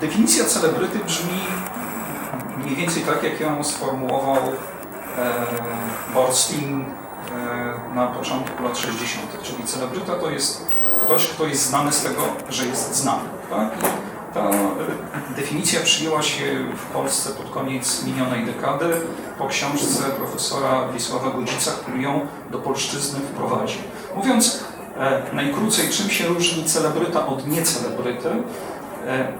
definicja celebryty brzmi mniej więcej tak, jak ją sformułował e, Borstein e, na początku lat 60. Czyli celebryta to jest ktoś, kto jest znany z tego, że jest znany. Tak? Ta e, definicja przyjęła się w Polsce pod koniec minionej dekady po książce profesora Wiesława Godzica, który ją do polszczyzny wprowadził. Mówiąc e, najkrócej, czym się różni celebryta od niecelebryty, e,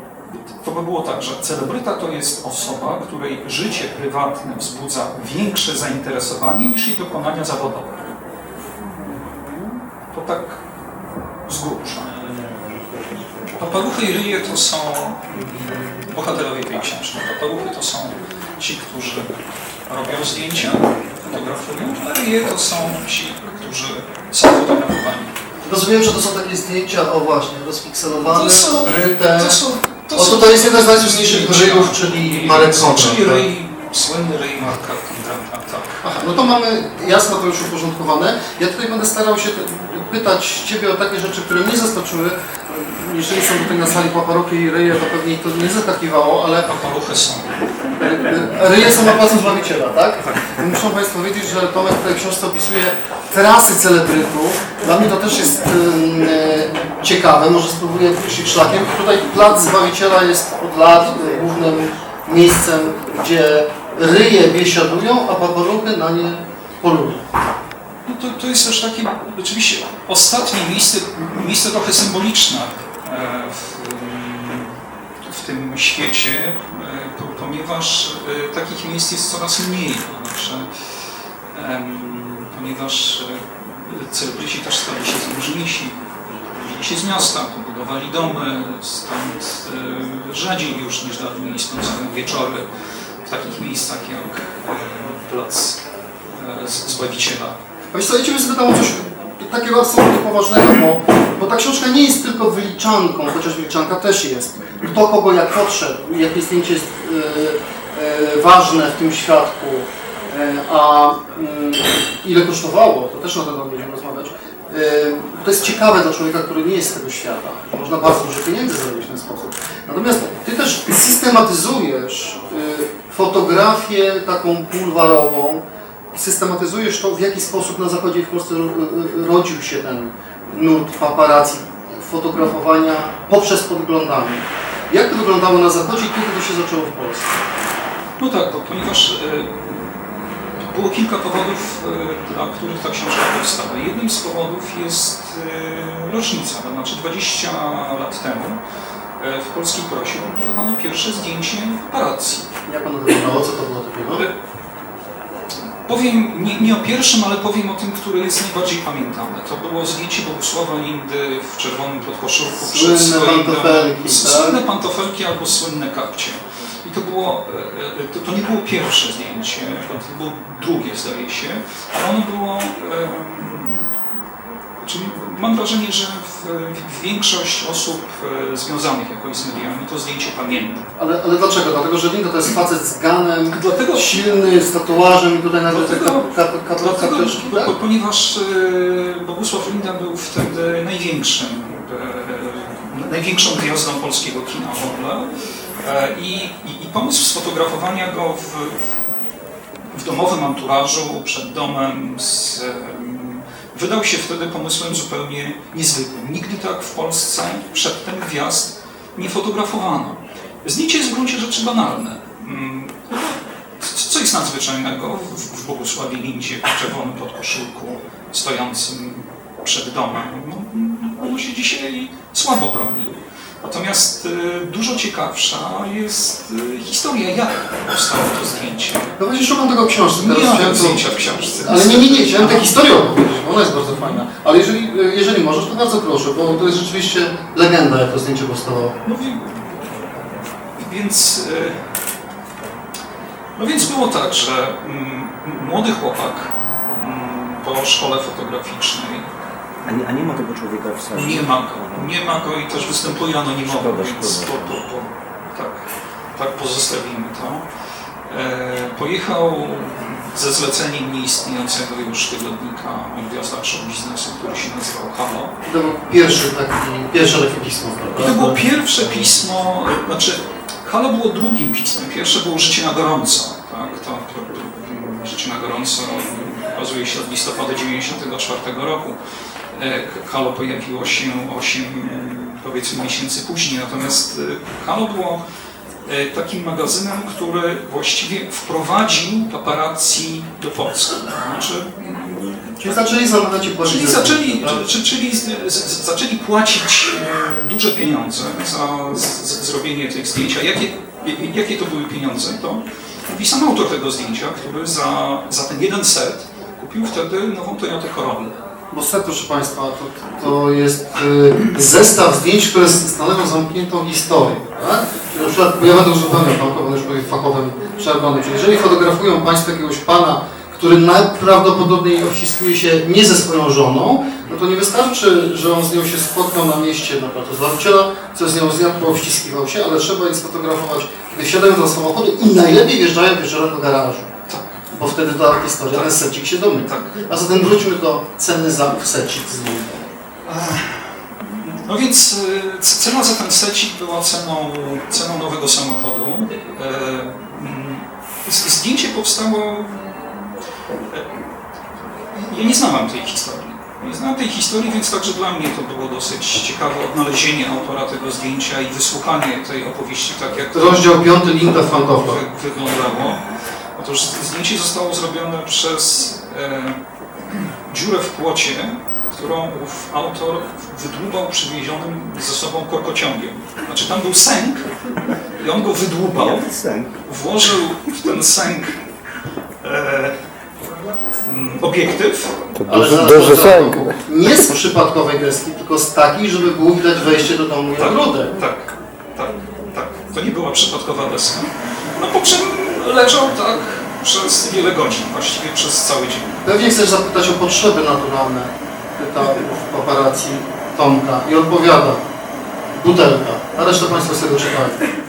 to by było tak, że celebryta to jest osoba, której życie prywatne wzbudza większe zainteresowanie niż jej dokonania zawodowe. To tak z grubsza. Paparuchy i ryje to są bohaterowie tej książki. Paparuchy to są ci, którzy robią zdjęcia, fotografują, a ryje to są ci, którzy są fotografowani. Rozumiem, że to są takie zdjęcia, o właśnie, rozpikselowane, To są, ryte. to są, to O, są tutaj jest jeden z najsłynniejszych ryjów, czyli Marek Konrad. Czyli tak? ryj, słynny ryj Marka Konrada, tak. Aha, no to mamy jasno to już uporządkowane. Ja tutaj będę starał się pytać Ciebie o takie rzeczy, które mnie zaskoczyły. Jeżeli są tutaj na sali paparuchy i ryje, to pewnie ich to nie zaskakiwało, ale Paparuchy są. e, ryje są na placu Zbawiciela, tak? Muszą Państwo wiedzieć, że Tomek w tej książce opisuje trasy celebrytów. Dla mnie to też jest e, ciekawe, może spróbuję pójść szlakiem. Tutaj plac Zbawiciela jest od lat e, głównym miejscem, gdzie ryje biesiadują, a paparuchy na nie polują. No to, to jest też takie, oczywiście, ostatnie miejsce, miejsce trochę symboliczne e, w, w tym świecie, po- ponieważ takich miejsc jest coraz mniej. Znaczy, ponieważ e, celebryci też stali się złożniejsi, wzięli się z miasta, pobudowali domy, stąd e, rzadziej już niż dawniej spędzają wieczory w takich miejscach jak e, plac Zbawiciela. A Wiesz co, ja Ciebie zapytam o coś takiego absolutnie poważnego, bo, bo ta książka nie jest tylko wyliczanką, chociaż wyliczanka też jest. Kto kogo jak podszedł, jakie zdjęcie jest e, e, ważne w tym świadku, e, a mm, ile kosztowało, to też na ten temat będziemy rozmawiać. E, to jest ciekawe dla człowieka, który nie jest z tego świata. Można bardzo dużo pieniędzy zarobić w ten sposób. Natomiast Ty też systematyzujesz e, fotografię taką bulwarową, systematyzujesz to, w jaki sposób na zachodzie i w Polsce ro- rodził się ten nurt paparazzi, fotografowania poprzez podglądanie. Jak to wyglądało na zachodzie i kiedy to się zaczęło w Polsce? No tak, bo ponieważ e, było kilka powodów, e, dla których ta książka powstała. Jednym z powodów jest e, rocznica, to znaczy 20 lat temu e, w polskiej prosie publikowano pierwsze zdjęcie paparazzi. Jak ono wyglądało? Co to było takiego? E, Powiem nie, nie o pierwszym, ale powiem o tym, które jest najbardziej pamiętane. To było zdjęcie Bogusława Lindy w czerwonym podkoszulku Słynne pantofelki, tak? Słynne pantofelki albo słynne kapcie. To było, e, e, to, to nie było pierwsze zdjęcie, to było drugie zdaje się, ale ono było, czyli mam wrażenie, że w, większość osób e, związanych jakoś z mediami to zdjęcie pamięta. Ale, ale dlaczego? Dlatego, że Linda to jest facet z ganem, Dlatego silny, z tatuażem i tutaj nawet te Dlatego- kap, kap, kap, Dlatego, kapeczki, po, tak? po, ponieważ Bogusław Linda był wtedy największym, największą gwiazdą polskiego kina w ogóle i, i, i pomysł sfotografowania go w, w, w domowym anturażu, przed domem, z, wydał się wtedy pomysłem zupełnie niezwykłym. Nigdy tak w Polsce przedtem gwiazd nie fotografowano. Zdjęcie jest w gruncie rzeczy banalne. Mm, no Co jest nadzwyczajnego w, w Bogusławie Lindzie w czerwonym podkoszulku stojącym przed domem? No, ono się dzisiaj słabo broni. Natomiast y, dużo ciekawsza jest y, historia, jak powstało to zdjęcie. No właśnie szukam tego w książce. Nie ma to- zdjęcia w książce. Ale nie, nie, nie, chciałem tę historię opowiedzieć, bo ona jest bardzo fajna. Ale jeżeli, jeżeli możesz, to bardzo proszę, bo to jest rzeczywiście legenda, jak to zdjęcie powstało. No więc, no więc było tak, że mm, młody chłopak mm, po szkole fotograficznej A nie, a nie ma tego człowieka w sali? Nie ma go, nie ma go i też występuje anonimowo, Szkoda, więc po, szkoda. po, po, tak, tak pozostawimy to. E, pojechał ze zleceniem nieistniejącego już tygodnika o gwiazdach show biznesu, który się nazywał Halo. To był pierwszy taki, pierwsze takie pismo, I prawda? to było pierwsze pismo, znaczy Halo było drugim pismem. Pierwsze było Życie na gorąco. Tak? To, to, to, życie na gorąco okazuje się od listopada 1994 roku. E, Halo pojawiło się 8 powiedzmy miesięcy później, natomiast e, Halo było e, takim magazynem, który właściwie wprowadził paparazzi do Polski. Znaczy, Czyli zaczęli zamawiać i płacić Czyli za zaczęli, tak? czy, czyli z, z, zaczęli płacić e, duże pieniądze za z, z, zrobienie tych zdjęć. A jakie, jakie to były pieniądze? To mówi sam autor tego zdjęcia, który za, za ten jeden set kupił wtedy nową Toyotę Corollę. Bo set, proszę Państwa, to, to jest y, zestaw zdjęć, które stanowią zamkniętą historię. Tak? Na przykład, ja będę używany bankowym, już powiem fachowym żargonem, czyli jeżeli fotografują Państwo jakiegoś pana, który najprawdopodobniej obciskuje się nie ze swoją żoną, no to nie wystarczy, że on z nią się spotkał na mieście, na przykład z Warciela, co z nią zjadł, obściskiwał się, ale trzeba ich sfotografować, kiedy wsiadają do samochodu i najlepiej wjeżdżają wieczorem do garażu. Bo wtedy ta historia, ten secik się domyka. Tak. A zatem wróćmy do cenny zakup secik z. No więc c- cena za ten secik była ceną, ceną nowego samochodu. E, mm, Zdjęcie powstało... e, Ja nie znałem tej historii. Nie znałem tej historii, więc także dla mnie to było dosyć ciekawe odnalezienie autora tego zdjęcia i wysłuchanie tej opowieści tak, jak to Rozdział 5, link do Frankowca. wy, wyglądało. Otóż zdjęcie zostało zrobione przez e, dziurę w płocie, którą ów autor wydłubał przywiezionym ze sobą korkociągiem. Znaczy tam był sęk i on go wydłubał, włożył w ten sęk e, mm, obiektyw, Ale Duży, duży sęk. Nie z przypadkowej deski, tylko z takiej, żeby było widać wejście do domu i tak, tak, tak, tak. To nie była przypadkowa deska. No po czym leżał tak przez wiele godzin, właściwie przez cały dzień. Pewnie chcesz zapytać o potrzeby naturalne, pyta w operacji Tomka i odpowiada. Butelka, a resztę Państwo sobie czytają.